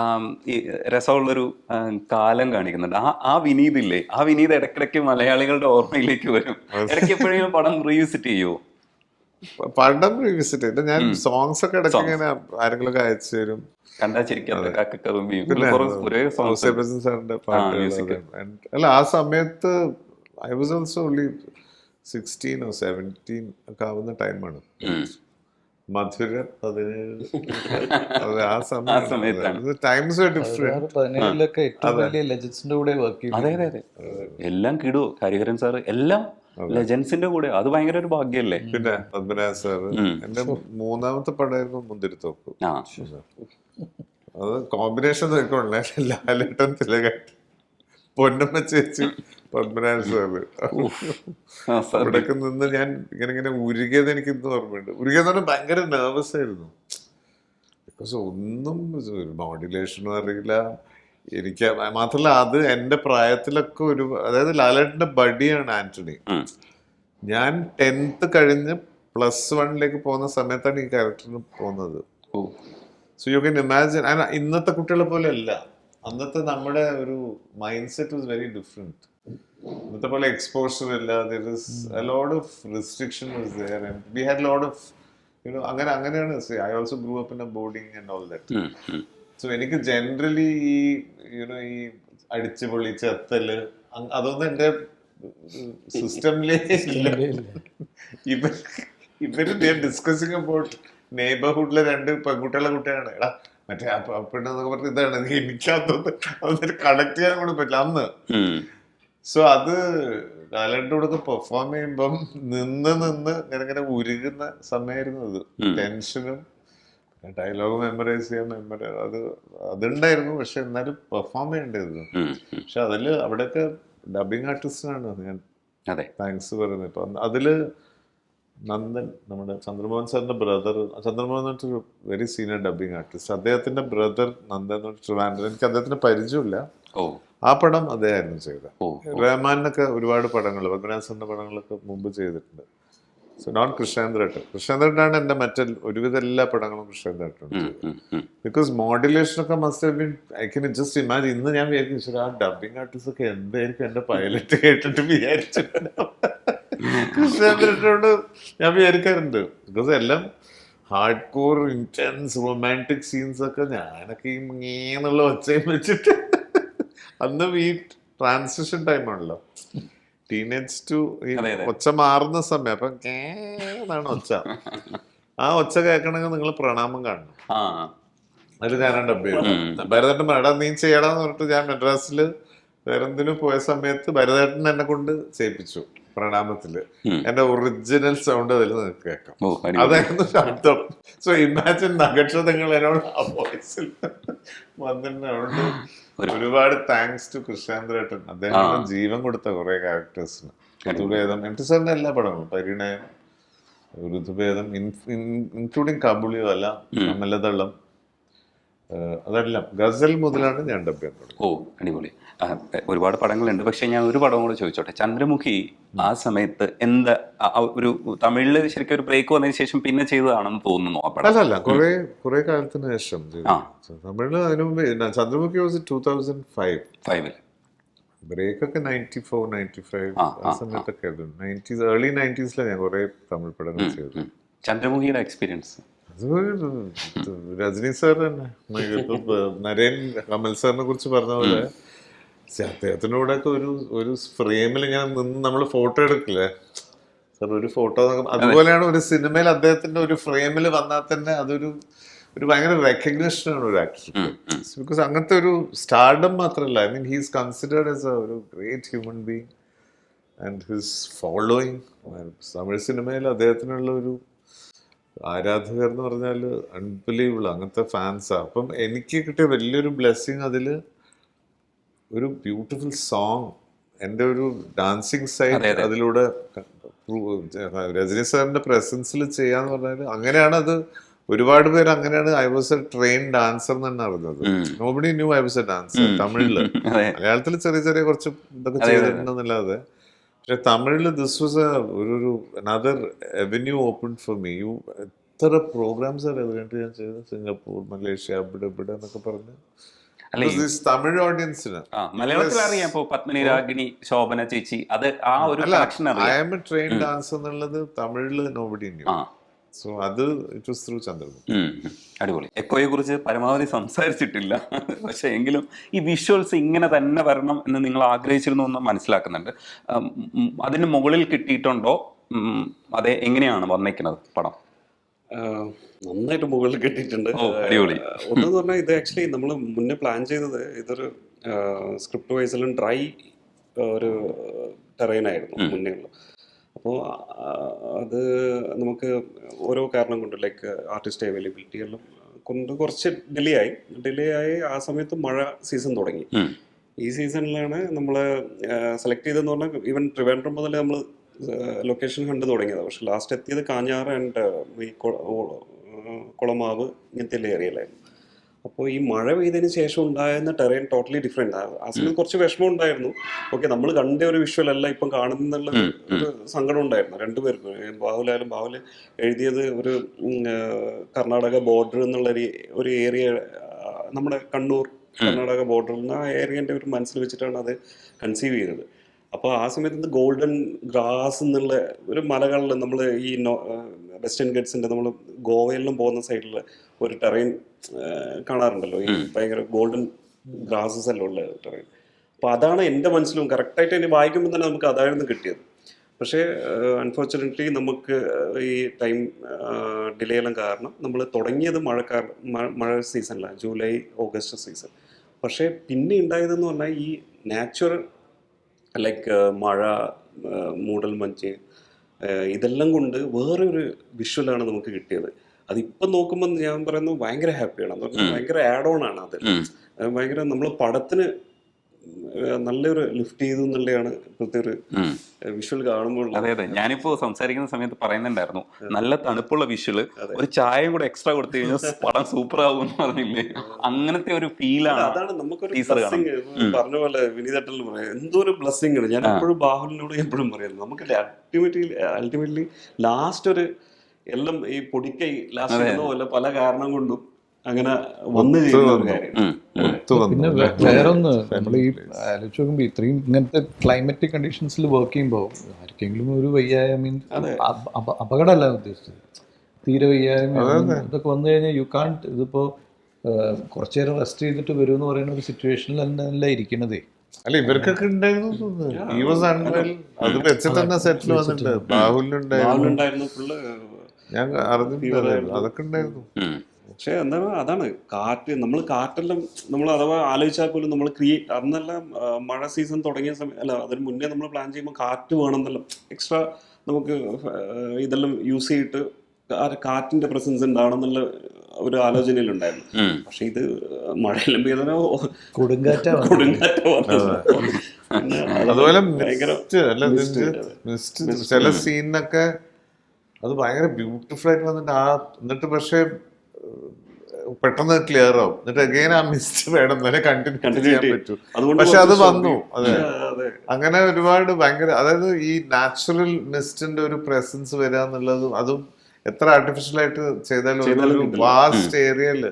ആം, ഈ രസമുള്ളൊരു കാലം കാണിക്കുന്നുണ്ട്. ആ ആ വിനീത് ഇല്ലേ ആ വിനീത് ഇടയ്ക്കിടയ്ക്ക് മലയാളികളുടെ ഓർമ്മയിലേക്ക് വരും. ഇടയ്ക്ക് എപ്പോഴെങ്കിലും പടം റീവിസിറ്റ് ചെയ്യുമോ പടം റീവിസിറ്റ് ചെയ്ത് ഞാൻ സോങ്സ് ഒക്കെ ഇടയ്ക്ക് ഇങ്ങനെ ആരെങ്കിലും ഒക്കെ അയച്ചു തരും. സാറിന്റെ പാട്ടുകൾ അല്ല ആ സമയത്ത് ഐ വാസ് ഓൾസോ ഓൺലി സിക്സ്റ്റീനോ സെവന്റീൻ ഒക്കെ ആവുന്ന ടൈമാണ് മധുര പതിനേഴ് ആ സമയത്താണ്. സമയത്ത് പതിനേഴിലൊക്കെ ഏറ്റവും വലിയ ലെജൻസിന്റെ കൂടെ വർക്ക് ചെയ്തു. അതെ അതെ അതെ. എല്ലാം കിടു ഹരിഹരൻ സാർ എല്ലാം ലെജൻസിന്റെ കൂടെ. അത് ഭയങ്കര ഒരു ഭാഗ്യല്ലേ പിന്നെ പത്മനാഭ സാർ എന്റെ മൂന്നാമത്തെ പടമായിരുന്നു മുന്തിരിത്തോപ്പ്. ആ. അത് കോമ്പിനേഷൻ ലാലേട്ടൻ തിലകൻ. പൊന്നമ്മ ചേച്ചി പത്മനാഭൻ സാറ്. ഇവിടൊക്കെ നിന്ന് ഞാൻ ഇങ്ങനെ ഇങ്ങനെ ഉരുകിയത് എനിക്ക് ഇന്ന് ഓർമ്മയുണ്ട്. ഉരുകിയെന്ന് പറഞ്ഞാൽ ഭയങ്കര നെർവസ് ആയിരുന്നു. ബിക്കോസ് ഒന്നും മോഡുലേഷനും അറിയില്ല. എനിക്ക് മാത്രമല്ല അത് എന്റെ പ്രായത്തിലൊക്കെ ഒരു അതായത് ലാലേട്ടന്റെ ബഡിയാണ് ആന്റണി. ഞാൻ ടെൻത്ത് കഴിഞ്ഞ് പ്ലസ് വണ്ണിലേക്ക് പോകുന്ന സമയത്താണ് ഈ ക്യാരക്ടറിന് പോകുന്നത്. സോ യു കൻ ഇമാജിൻ ഇന്നത്തെ കുട്ടികളെ പോലെ അല്ല. അന്നത്തെ നമ്മുടെ ഒരു mind set was very different ഇന്നത്തെ പോലെ എക്സ്പോഷർ ഇല്ല. There is a load of restriction was there and we had load of you know അങ്ങനെ അങ്ങനെയാണ്. I also grew up in a boarding and all that. So എനിക്ക് generally ഈ you know ഈ അടിച്ചുപൊളി ചെത്തൽ അതൊന്നും എന്റെ സിസ്റ്റമിലേ ഇല്ല. ഇവർ ഇവർ ഡിസ്കസിങ് അബൌട്ട് നെയ്ബർഹുഡിലെ രണ്ട് പെൺകുട്ടികളെ കുട്ടിയാണ് എടാ മറ്റേ പെണ്ണെന്നൊക്കെ പറഞ്ഞ ഇതാണ് എനിക്കതൊന്നും അതൊന്നും കണക്ട് ചെയ്യാൻ കൂടി പറ്റില്ല. അന്ന്. സോ അത് ലാലന്റെ കൂടെ പെർഫോം ചെയ്യുമ്പം നിന്ന് നിന്ന് ഇങ്ങനെ ഇങ്ങനെ ഉരുകുന്ന സമയമായിരുന്നു അത്. ടെൻഷനും ഡയലോഗ് മെമ്മറൈസ് ചെയ്യാൻ മെമ്മറി അത് അതുണ്ടായിരുന്നു പക്ഷെ എന്നാലും പെർഫോം ഉം. പക്ഷെ അതിൽ അവിടെയൊക്കെ ഡബിങ് ആർട്ടിസ്റ്റിനാണ് ഞാൻ താങ്ക്സ് പറയുന്നത്. ഇപ്പൊ അതിൽ നന്ദൻ നമ്മുടെ ചന്ദ്രമോഹൻ സാറിന്റെ ബ്രദർ ചന്ദ്രമോഹൻ എന്ന് പറഞ്ഞൊരു വെരി സീനിയർ ഡബിങ് ആർട്ടിസ്റ്റ് അദ്ദേഹത്തിന്റെ ബ്രദർ നന്ദൻ എന്ന് പറഞ്ഞ ട്രിവാൻഡ്രം. എനിക്ക് അദ്ദേഹത്തിന് പരിചയമില്ല. ഓ. ആ പടം അദ്ദേഹമായിരുന്നു ചെയ്തത്. റഹ്മാനൊക്കെ ഒരുപാട് പടങ്ങൾ സാറിന്റെ പടങ്ങളൊക്കെ മുമ്പ് ചെയ്തിട്ടുണ്ട്. സോ നോൺ കൃഷ്ണേന്ദ്രട്ട് കൃഷ്ണേന്ദ്രട്ടാണ് എന്റെ മറ്റേ ഒരുവിധ എല്ലാ പടങ്ങളും കൃഷ്ണേന്ദ്രട്ടുണ്ട്. ബിക്കോസ് മോഡുലേഷൻ ഒക്കെ must been I can just imagine ഇന്ന് ഞാൻ വിചാരിക്കും "ഈശ്വരാ, ആ ഡബിങ് ആർട്ടിസ്റ്റ് ഒക്കെ എന്തായിരിക്കും എന്റെ പൈലറ്റ് കേട്ടിട്ട് വിചാരിച്ചിട്ടുണ്ടാവും. കൃഷ്ണേന്ദ്രനോട് ഞാൻ വിചാരിക്കാറുണ്ട്. ബിക്കോസ് എല്ലാം hard core intense romantic scenes ഒക്കെ ഞാനൊക്കെ ഈ ഇങ്ങനെയുള്ള ഒച്ചയും വെച്ചിട്ട് അന്ന് ഈ ട്രാൻസിഷൻ ടൈമാണല്ലോ ടീനേജ് ടു. ഒച്ച മാറുന്ന സമയം. അപ്പൊ കേന്നാണ് ഒച്ച. ആ ഒച്ച കേൾക്കണമെങ്കിൽ നിങ്ങൾ പ്രണാമം കാണണം. അതിൽ ഞാനാണ് ഡബ് ചെയ്തത്. ഭരതേട്ടൻ മേടാ നീ ചെയ്യടാന്ന് പറഞ്ഞിട്ട് ഞാൻ മെഡ്രാസിൽ വേറെന്തിനും പോയ സമയത്ത് ഭരതേട്ടൻ എന്നെ കൊണ്ട് ചെയ്യിപ്പിച്ചു. പ്രണാമത്തിൽ. എന്റെ ഒറിജിനൽ സൗണ്ട് അതിൽ നിങ്ങൾക്ക് കേൾക്കാം. അതായിരുന്നു ശബ്ദം. സോ ഇമാജിൻ നഗക്ഷതങ്ങൾ എന്നോട് ആ വോയിസിൽ വന്നിട്ടുണ്ട് ഒരുപാട് താങ്ക്സ് ടു കൃഷ്ണാന്ദ്രേട്ടൻ. അദ്ദേഹം ജീവൻ കൊടുത്ത കുറെ ക്യാരക്ടേഴ്സിന് ഋതുഭേദം എം ടി സാറിന്റെ എല്ലാ പടങ്ങളും. പരിണയം ഋതുഭേദം ഇൻക്ലൂഡിങ് കബുളിയോ അല്ല അമലതള്ളം അതെല്ലാം ഗസൽ മുതലാണ് ഞാൻ ഡബ് ചെയ്യുന്നത് ഓ അടിപൊളി. ഒരുപാട് പടങ്ങളുണ്ട്. പക്ഷെ ഞാൻ ഒരു പടം കൂടെ ചോദിച്ചോട്ടെ. ചന്ദ്രമുഖി ആ സമയത്ത് എന്താ ഒരു തമിഴിൽ ശരിക്കും ഒരു ബ്രേക്ക് വന്നതിന് ശേഷം പിന്നെ ചെയ്തതാണെന്ന് തോന്നുന്നു അല്ലല്ല കുറെ കുറെ കാലത്തിന് ശേഷം തമിഴിൽ തമിഴിൽ അതിനു മുമ്പ് Chandramukhi was two thousand five ഫൈവിൽ ബ്രേക്ക് ഒക്കെ നയന്റി ഫോർ നയന്റി ഫൈവ് ആ, സമയത്തൊക്കെ ആയിരുന്നു. നയന്റീസ് ഏർലി നയന്റീസിലാണ് ഞാൻ കുറെ തമിഴ് പടങ്ങൾ ചെയ്തത്. ചന്ദ്രമുഖിയുടെ എക്സ്പീരിയൻസ് രജനി സാർ തന്നെ. നരേൻ കമൽ സാറിനെ കുറിച്ച് പറഞ്ഞ പോലെ അദ്ദേഹത്തിന്റെ കൂടെ ഒക്കെ ഒരു ഒരു ഫ്രെയിമിൽ ഇങ്ങനെ നിന്ന് നമ്മൾ ഫോട്ടോ എടുക്കില്ലേ? സാർ ഒരു ഫോട്ടോ അതുപോലെയാണ് ഒരു സിനിമയിൽ അദ്ദേഹത്തിന്റെ ഒരു ഫ്രെയിമിൽ വന്നാൽ തന്നെ അതൊരു ഒരു ഭയങ്കര റെക്കഗ്നേഷനാണ് ഒരു ആക്ടർ ബിക്കോസ് അങ്ങനത്തെ ഒരു സ്റ്റാർഡം മാത്രമല്ല I mean he's considered as a ഒരു great human being and his following Tamil സിനിമയിൽ അദ്ദേഹത്തിനുള്ള ഒരു ആരാധകർ എന്ന് പറഞ്ഞാൽ അൺബിലീവബിൾ അങ്ങനത്തെ ഫാൻസാണ് അപ്പം എനിക്ക് കിട്ടിയ വലിയൊരു ബ്ലെസ്സിങ് അതിൽ ഒരു ബ്യൂട്ടിഫുൾ സോങ് എന്റെ ഒരു ഡാൻസിങ് സൈഡ് അതിലൂടെ രജനി സാറിന്റെ പ്രസൻസിൽ ചെയ്യാന്ന് പറഞ്ഞാൽ അങ്ങനെയാണ് അത് ഒരുപാട് പേര് അങ്ങനെയാണ് I was a train dancer എന്നാണ് അറിഞ്ഞത് nobody knew I was a dancer തമിഴിൽ. മലയാളത്തിൽ ചെറിയ ചെറിയ കുറച്ച് ഇതൊക്കെ ചെയ്തിട്ടുണ്ടെന്നല്ലാതെ. പക്ഷെ തമിഴിൽ ദിസ് വാസ് ഒരു ഒരു another avenue open for me you എത്ര പ്രോഗ്രാംസ് ആണ് അത് ഞാൻ ചെയ്തത്? സിംഗപ്പൂർ മലേഷ്യ അവിടെ ഇവിടെ എന്നൊക്കെ പറഞ്ഞ്. തമിഴ് ഓഡിയൻസിന് ആ മലയാളത്തിൽ അറിയാം. ഇപ്പൊ പത്മിനി രാഗിണി ശോഭന ചേച്ചി അത് ആ ഒരു I am um a train dance എന്നുള്ളത് തമിഴിൽ നോബഡി ന്യൂ സോ അത് ഇറ്റ് വാസ് ത്രൂ ചന്ദ്രമുഖി. അടിപൊളി. എക്കോയെ കുറിച്ച് പരമാവധി സംസാരിച്ചിട്ടില്ല. പക്ഷേ എങ്കിലും ഈ വിഷ്വൽസ് ഇങ്ങനെ തന്നെ വരണം എന്ന് നിങ്ങൾ ആഗ്രഹിച്ചിരുന്നു എന്ന് മനസ്സിലാക്കുന്നുണ്ട്. അതിന് മുകളിൽ കിട്ടിയിട്ടുണ്ടോ? അതെ എങ്ങനെയാണ് വന്നേക്കുന്നത് പടം? നന്നായിട്ട് മുകളിൽ കിട്ടിയിട്ടുണ്ട്. അടിപൊളി. ഒന്ന് ഒന്നെന്ന് പറഞ്ഞാൽ ഇത് ആക്ച്വലി നമ്മൾ മുന്നേ പ്ലാൻ ചെയ്തത് ഇതൊരു സ്ക്രിപ്റ്റ് വൈസിലും ഡ്രൈ ഒരു ടെറൈനായിരുന്നു മുന്നേ ഉള്ള. അപ്പോൾ അത് നമുക്ക് ഓരോ കാരണം കൊണ്ട് ലൈക്ക് ആർട്ടിസ്റ്റ് അവൈലബിലിറ്റി എല്ലാം കൊണ്ട് കുറച്ച് ഡിലേ ആയി. ഡിലേ ആയി ആ സമയത്ത് മഴ സീസൺ തുടങ്ങി. ഈ സീസണിലാണ് നമ്മൾ സെലക്ട് ചെയ്തതെന്ന് പറഞ്ഞാൽ ഈവൻ ട്രിവാൻഡ്രം മുതൽ നമ്മൾ ലൊക്കേഷൻ കണ്ടു തുടങ്ങിയത്. പക്ഷെ ലാസ്റ്റ് എത്തിയത് കാഞ്ഞാറ് ആൻഡ് ഈ കുളമാവ് ഇങ്ങനത്തെ ഏരിയയിലായിരുന്നു അപ്പോൾ ഈ മഴ പെയ്തതിന് ശേഷം ഉണ്ടായിരുന്ന ടെറൈൻ ടോട്ടലി ഡിഫറെന്റ് ആ സമയത്ത് കുറച്ച് വിഷമം ഉണ്ടായിരുന്നു. ഓക്കെ നമ്മൾ കണ്ട ഒരു വിഷ്വൽ അല്ല ഇപ്പം കാണുന്നുള്ള ഒരു- സങ്കടം ഉണ്ടായിരുന്നു. രണ്ടുപേർക്കും ബാഹുലായാലും ബാഹുൽ എഴുതിയത് ഒരു കർണാടക ബോർഡർ എന്നുള്ള ഒരു ഒരു ഏരിയ നമ്മുടെ കണ്ണൂർ കർണാടക ബോർഡറിൽ നിന്ന് ആ ഏരിയന്റെ ഒരു മനസ്സിൽ വെച്ചിട്ടാണ് അത് കൺസീവ് ചെയ്തത്. അപ്പോൾ ആ സമയത്ത് ഗോൾഡൻ ഗ്രാസ് എന്നുള്ള ഒരു മലകളിൽ നമ്മൾ ഈ വെസ്റ്റേൺ ഗഡ്സിന്റെ നമ്മൾ ഗോവയിലും പോകുന്ന സൈഡിൽ ഒരു ടെറൈൻ കാണാറുണ്ടല്ലോ. ഈ ഭയങ്കര ഗോൾഡൻ ഗ്രാസസ് എല്ലാം ഉള്ള ടെറൈൻ അപ്പോൾ അതാണ് എന്റെ മനസ്സിലും കറക്റ്റായിട്ട് എന്നെ വായിക്കുമ്പോൾ തന്നെ നമുക്ക് അതായിരുന്നു കിട്ടിയത്. പക്ഷേ അൺഫോർച്ചുനേറ്റ്ലി നമുക്ക് ഈ ടൈം ഡിലേ എല്ലാം കാരണം നമ്മൾ തുടങ്ങിയത് മഴക്കാല മഴ സീസണിലാണ് ജൂലൈ ഓഗസ്റ്റ് സീസൺ പക്ഷേ പിന്നെ ഉണ്ടായതെന്ന് പറഞ്ഞാൽ ഈ നാച്ചുറൽ ലൈക്ക് മഴ മൂടൽ മഞ്ഞ് ആ, ഇതെല്ലാം കൊണ്ട് വേറെ ഒരു വിഷ്വലാണ് നമുക്ക് കിട്ടിയത്. അതിപ്പം നോക്കുമ്പോൾ ഞാൻ പറയുന്നത് ഭയങ്കര ഹാപ്പിയാണ് ഭയങ്കര ആഡ് ഓൺ ആണ് അത്. ഭയങ്കര നമ്മൾ പടത്തിന് നല്ലൊരു ലിഫ്റ്റ് ചെയ്തു എന്നുള്ളതാണ് ഇപ്പോഴത്തെ ഒരു. വിഷ്വൽ കാണുമ്പോൾ അതെ അതെ. ഞാനിപ്പോ സംസാരിക്കുന്ന സമയത്ത് പറയുന്നുണ്ടായിരുന്നു നല്ല തണുപ്പുള്ള വിഷ്വൽ ഒരു ചായയും കൂടെ എക്സ്ട്രാ കൊടുത്തു കഴിഞ്ഞാൽ പടം സൂപ്പർ ആവും എന്ന് പറഞ്ഞില്ലേ അങ്ങനത്തെ ഒരു ഫീലാണ് അതാണ് നമുക്കൊരു പറഞ്ഞ പോലെ വിനീതട്ടൽ പറയാം എന്തോ ഒരു ബ്ലസ്സിംഗ് ആണ്. ഞാൻ എപ്പോഴും ബാഹുലിനോട് എപ്പോഴും പറയുന്നത് നമുക്ക് അൾട്ടിമേറ്റ്ലി അൾട്ടിമേറ്റ്ലി ലാസ്റ്റ് ഒരു എല്ലാം ഈ പൊടിക്കൈ ലാസ്റ്റ് പോലെ പല കാരണം കൊണ്ടും അങ്ങനെ വന്നു ചെയ്യുന്ന ഒരു കാര്യം പിന്നെ വേ- വേറൊന്ന് നമ്മൾ ഈ ആലോചിച്ച് നോക്കുമ്പോൾ ഇത്രയും ഇങ്ങനത്തെ ക്ലൈമറ്റിക് കണ്ടീഷൻസിൽ വർക്ക് ചെയ്യുമ്പോൾ ആർക്കെങ്കിലും ഒരു വയ്യായ മീൻ അപകടമല്ല ഉദ്ദേശിച്ചത്. തീരെ വയ്യായ്മ ഇതൊക്കെ വന്നു കഴിഞ്ഞാൽ യു കാണ്ട് ഇതിപ്പോ കുറച്ചു നേരം റെസ്റ്റ് ചെയ്തിട്ട് വരും എന്ന് പറയുന്ന ഒരു സിറ്റുവേഷനിൽ അല്ല ഇരിക്കണതേ. അല്ല ഇവർക്കൊക്കെ ഉണ്ടായിരുന്നു സെറ്റിൽ വന്നിട്ട്. ബാഹുലിനുണ്ടായിരുന്നു. ഞാൻ അറിഞ്ഞിട്ടുണ്ടായിരുന്നു അതൊക്കെ ഉണ്ടായിരുന്നു. പക്ഷെ എന്താണ് അതാണ് കാറ്റ് നമ്മൾ കാറ്റെല്ലാം നമ്മൾ അഥവാ ആലോചിച്ചാൽ പോലും നമ്മൾ ക്രിയേറ്റ് അന്നെല്ലാം മഴ സീസൺ തുടങ്ങിയ സമയം അല്ല അതിന് മുന്നേ നമ്മൾ പ്ലാൻ ചെയ്യുമ്പോൾ കാറ്റ് വേണമെന്നെല്ലാം എക്സ്ട്രാ നമുക്ക് ഇതെല്ലാം യൂസ് ചെയ്തിട്ട് കാറ്റിന്റെ പ്രസൻസ് ഉണ്ടാവണമെന്നുള്ള ഒരു ആലോചനയിലുണ്ടായിരുന്നു. പക്ഷെ ഇത് മഴയെല്ലാം പെയ്തോ കൊടുങ്കാറ്റാ. കൊടുങ്കാറ്റ് അതുപോലെ ഭയങ്കര അല്ല mist, മിസ്റ്റ് ചില സീനൊക്കെ അത് ഭയങ്കര ബ്യൂട്ടിഫുൾ ആയിട്ട് വന്നിട്ട് ആ എന്നിട്ട് പക്ഷേ പെട്ടെന്ന് ക്ലിയർ ആവും. എന്നിട്ട് അഗൈൻ ആ മിസ്റ്റ് വേണം. തന്നെ കണ്ടിന്യൂ ചെയ്യാൻ പറ്റും. പക്ഷെ അത് വന്നു. അതെ. അങ്ങനെ ഒരുപാട് ഭയങ്കര അതായത് ഈ നാച്ചുറൽ മിസ്റ്റിന്റെ ഒരു പ്രസൻസ് വരിക എന്നുള്ളതും അതും എത്ര ആർട്ടിഫിഷ്യൽ ആയിട്ട് ചെയ്താലും ഒരു-. വാസ്റ്റ് ഏരിയയിൽ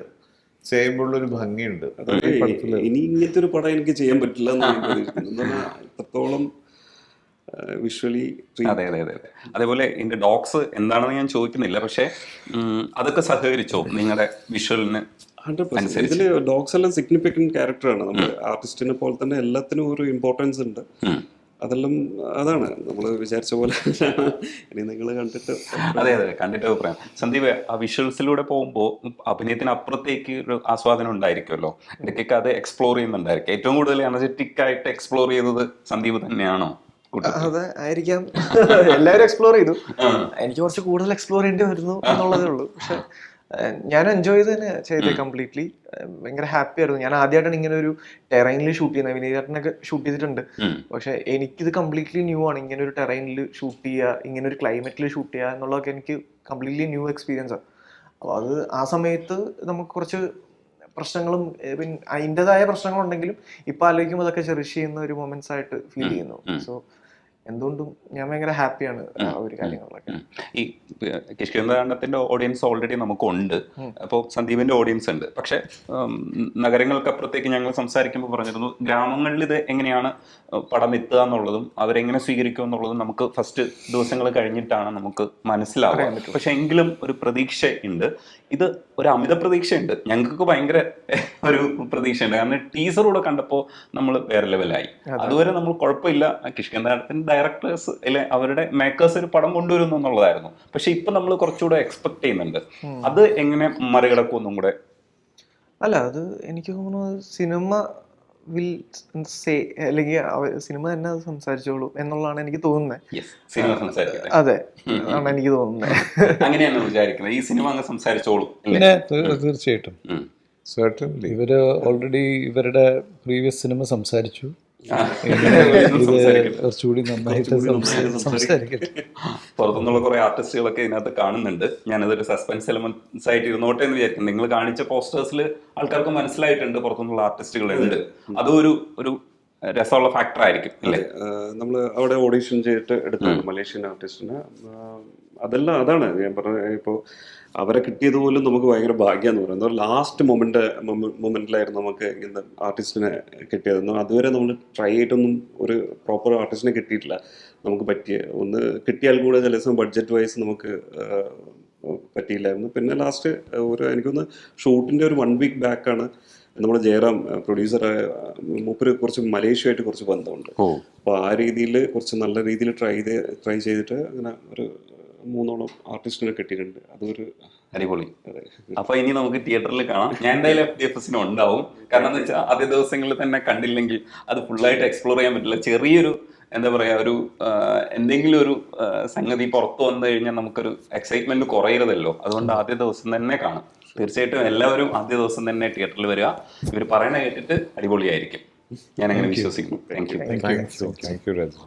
ചെയ്യുമ്പോൾ ഒരു ഭംഗിയുണ്ട്. ഇനി ഇങ്ങനത്തെ ഒരു പടം എനിക്ക് ചെയ്യാൻ പറ്റില്ല എത്രത്തോളം എന്ന് ഇത്രത്തോളം വിഷ്വലി അതെ അതെ അതെ അതെ. അതേപോലെ എന്റെ ഡോക്സ് എന്താണെന്ന് ഞാൻ ചോദിക്കുന്നില്ല പക്ഷെ അതൊക്കെ സഹകരിച്ചോ നിങ്ങളുടെ വിഷ്വലിന് ഇതിൽ ഡോഗ്സ് എല്ലാം സിഗ്നിഫിക്കന്റ് ക്യാരക്ടറാണ് നമ്മൾ ആർട്ടിസ്റ്റിനെ പോലെ തന്നെ എല്ലാത്തിനും ഒരു ഇമ്പോർട്ടൻസ് ഉണ്ട്. അതെല്ലാം അതാണ്. നമ്മൾ വിചാരിച്ച പോലെ ഇനി നിങ്ങൾ കണ്ടിട്ട് അതെ അതെ കണ്ടിട്ട് അഭിപ്രായം. സന്ദീപ് ആ വിഷ്വൽസിലൂടെ പോകുമ്പോൾ അഭിനയത്തിന് അപ്പുറത്തേക്ക് ഒരു ആസ്വാദനം ഉണ്ടായിരിക്കുമല്ലോ? ഇടയ്ക്കൊക്കെ അത് എക്സ്പ്ലോർ ചെയ്യുന്നുണ്ടായിരിക്കും. ഏറ്റവും കൂടുതൽ എനർജറ്റിക് ആയിട്ട് എക്സ്പ്ലോർ ചെയ്തത് സന്ദീപ് തന്നെയാണോ? അതെ ആയിരിക്കാം. എല്ലാവരും എക്സ്പ്ലോർ ചെയ്തു. എനിക്ക് കുറച്ച് കൂടുതൽ എക്സ്പ്ലോർ ചെയ്യേണ്ടി വരുന്നു എന്നുള്ളതേ ഉള്ളൂ. പക്ഷെ ഞാൻ എൻജോയ് ചെയ്ത് തന്നെ ചെയ്തേ കംപ്ലീറ്റ്ലി ഭയങ്കര ഹാപ്പി ആയിരുന്നു. ഞാൻ ആദ്യമായിട്ടാണ് ഇങ്ങനെ ഒരു ടെറൈനിൽ ഷൂട്ട് ചെയ്യുന്നത്. വിനീതേട്ടനൊക്കെ ഷൂട്ട് ചെയ്തിട്ടുണ്ട്. പക്ഷെ എനിക്കിത് കംപ്ലീറ്റ്ലി ന്യൂ ആണ്. ഇങ്ങനെ ഒരു ടെറൈനിൽ ഷൂട്ട് ചെയ്യുക ഇങ്ങനെ ഒരു ക്ലൈമറ്റിൽ ഷൂട്ട് ചെയ്യുക എന്നുള്ളതൊക്കെ എനിക്ക് കംപ്ലീറ്റ്ലി ന്യൂ എക്സ്പീരിയൻസ് ആണ് അപ്പോൾ അത് ആ സമയത്ത് നമുക്ക് കുറച്ച് പ്രശ്നങ്ങളും അതിന്റെതായ പ്രശ്നങ്ങളുണ്ടെങ്കിലും ഇപ്പം ആലോചിക്കുമ്പോൾ അതൊക്കെ ചെറിഷ് ചെയ്യുന്ന ഒരു മൊമെന്റ്സ് ആയിട്ട് ഫീൽ ചെയ്യുന്നു. സോ എന്തുകൊണ്ടും ഞാൻ ഭയങ്കര ഹാപ്പിയാണ് ആ ഒരു കാര്യങ്ങളിലൊക്കെ. ഈ കിഷ്കിന്ദാണ്ടത്തിന്റെ ഓഡിയൻസ് ഓൾറെഡി നമുക്കുണ്ട്. അപ്പോൾ സന്ദീപിന്റെ ഓഡിയൻസ് ഉണ്ട്. പക്ഷെ നഗരങ്ങൾക്കപ്പുറത്തേക്ക് ഞങ്ങൾ സംസാരിക്കുമ്പോൾ പറഞ്ഞിരുന്നു ഗ്രാമങ്ങളിൽ ഇത് എങ്ങനെയാണ് പടം എത്തുക എന്നുള്ളതും അവരെങ്ങനെ സ്വീകരിക്കും എന്നുള്ളതും നമുക്ക് ഫസ്റ്റ് ദിവസങ്ങൾ കഴിഞ്ഞിട്ടാണ് നമുക്ക് മനസ്സിലാവുക. പക്ഷെ എങ്കിലും ഒരു പ്രതീക്ഷ ഉണ്ട്. ഇത് ഒരു അമിത പ്രതീക്ഷയുണ്ട് ഞങ്ങൾക്ക് ഭയങ്കര ഒരു പ്രതീക്ഷയുണ്ട്. കാരണം ടീസർ കൂടെ കണ്ടപ്പോൾ നമ്മൾ വേറെ ലെവലായി അതുവരെ നമ്മൾ കുഴപ്പമില്ല. കിഷ്കന്താടത്തിന്റെ ഡയറക്ടേഴ്സ് അല്ലെ അവരുടെ മേക്കേഴ്സ് ഒരു പടം കൊണ്ടുവരുന്നു എന്നുള്ളതായിരുന്നു. പക്ഷെ ഇപ്പൊ നമ്മൾ കുറച്ചുകൂടെ എക്സ്പെക്ട് ചെയ്യുന്നുണ്ട്. അത് എങ്ങനെ മറികടക്കും ഒന്നും കൂടെ? അല്ല അത് എനിക്ക് തോന്നുന്നു സിനിമ വിൽ സേ അല്ലെങ്കിൽ സിനിമ തന്നെ അത് സംസാരിച്ചോളൂ എന്നുള്ളതാണ് എനിക്ക് തോന്നുന്നത് യെസ് സിനിമ സംസാരിക്കട്ടെ. അതെ ആണ് എനിക്ക് തോന്നുന്നത് അങ്ങനെയാണ് വിചാരിക്കുന്നത്. ഈ സിനിമ അങ്ങ് സംസാരിച്ചോളൂ പിന്നെ തീർച്ചയായിട്ടും. സർട്ടൻലി ഇവർ ഓൾറെഡി ഇവരുടെ പ്രീവിയസ് സിനിമ സംസാരിച്ചു. കുറച്ചുകൂടി പുറത്തുനിന്നുള്ള കുറെ ആർട്ടിസ്റ്റുകളൊക്കെ ഇതിനകത്ത് കാണുന്നുണ്ട്. ഞാനതൊരു സസ്പെൻസ് എലമെന്റ്സ് ആയിട്ട് ഇരുന്നോട്ടെ എന്ന് വിചാരിക്കും നിങ്ങൾ കാണിച്ച പോസ്റ്റേഴ്സിൽ ആൾക്കാർക്ക് മനസ്സിലായിട്ടുണ്ട് പുറത്തുനിന്നുള്ള ആർട്ടിസ്റ്റുകൾ ഉണ്ട്. അതും ഒരു ഒരു രസമുള്ള ഫാക്ടർ ആയിരിക്കും അല്ലേ? നമ്മൾ അവിടെ ഓഡീഷൻ ചെയ്തിട്ട് എടുത്തു മലേഷ്യൻ ആർട്ടിസ്റ്റിന് അതെല്ലാം അതാണ്. ഞാൻ പറഞ്ഞ ഇപ്പോൾ അവരെ കിട്ടിയത് പോലും നമുക്ക് ഭയങ്കര ഭാഗ്യമെന്ന് പറയുന്നത് ലാസ്റ്റ് മൊമെന്റ് മൊമെന്റിലായിരുന്നു നമുക്ക് ഇങ്ങനത്തെ ആർട്ടിസ്റ്റിനെ കിട്ടിയതെന്ന് അതുവരെ നമ്മൾ ട്രൈ ചെയ്തിട്ടൊന്നും ഒരു പ്രോപ്പർ ആർട്ടിസ്റ്റിനെ കിട്ടിയിട്ടില്ല. നമുക്ക് പറ്റിയ ഒന്ന് കിട്ടിയാൽ കൂടെ ചില ദിവസം ബഡ്ജറ്റ് വൈസ് നമുക്ക് പറ്റിയില്ലായിരുന്നു. പിന്നെ ലാസ്റ്റ് ഒരു എനിക്കൊന്ന് ഷൂട്ടിന്റെ ഒരു വൺ വീക്ക് ബാക്കാണ് നമ്മുടെ ജയറാം പ്രൊഡ്യൂസർ മൂപ്പര് കുറച്ച് മലേഷ്യയായിട്ട് കുറച്ച് ബന്ധമുണ്ട്. അപ്പൊ അപ്പോൾ ആ രീതിയിൽ കുറച്ച് നല്ല രീതിയിൽ ട്രൈ ചെയ്ത് ട്രൈ ചെയ്തിട്ട് അങ്ങനെ ഒരു മൂന്നോളം ആർട്ടിസ്റ്റിനെ കിട്ടിയിട്ടുണ്ട്. അതൊരു അടിപൊളി. അതെ. അപ്പൊ ഇനി നമുക്ക് തിയേറ്ററിൽ കാണാം. ഞാൻ എന്തായാലും എഫ് ഡി എഫ് എസിന് ഉണ്ടാവും. കാരണം എന്ന് വെച്ചാൽ ആദ്യ ദിവസങ്ങളിൽ തന്നെ കണ്ടില്ലെങ്കിൽ അത് ഫുള്ളായിട്ട് എക്സ്പ്ലോർ ചെയ്യാൻ പറ്റില്ല. ചെറിയൊരു എന്താ പറയാ ഒരു എന്തെങ്കിലും ഒരു സംഗതി പുറത്തു വന്നു കഴിഞ്ഞാൽ നമുക്കൊരു എക്സൈറ്റ്മെന്റ് കുറയരുതല്ലോ. അതുകൊണ്ട് ആദ്യ ദിവസം തന്നെ കാണും. തീർച്ചയായിട്ടും എല്ലാവരും ആദ്യ ദിവസം തന്നെ തിയേറ്ററിൽ വരിക. ഇവർ പറയണ കേട്ടിട്ട് അടിപൊളിയായിരിക്കും. ഞാൻ അങ്ങനെ വിശ്വസിക്കുന്നു. Thank you thank you thank you. Rajini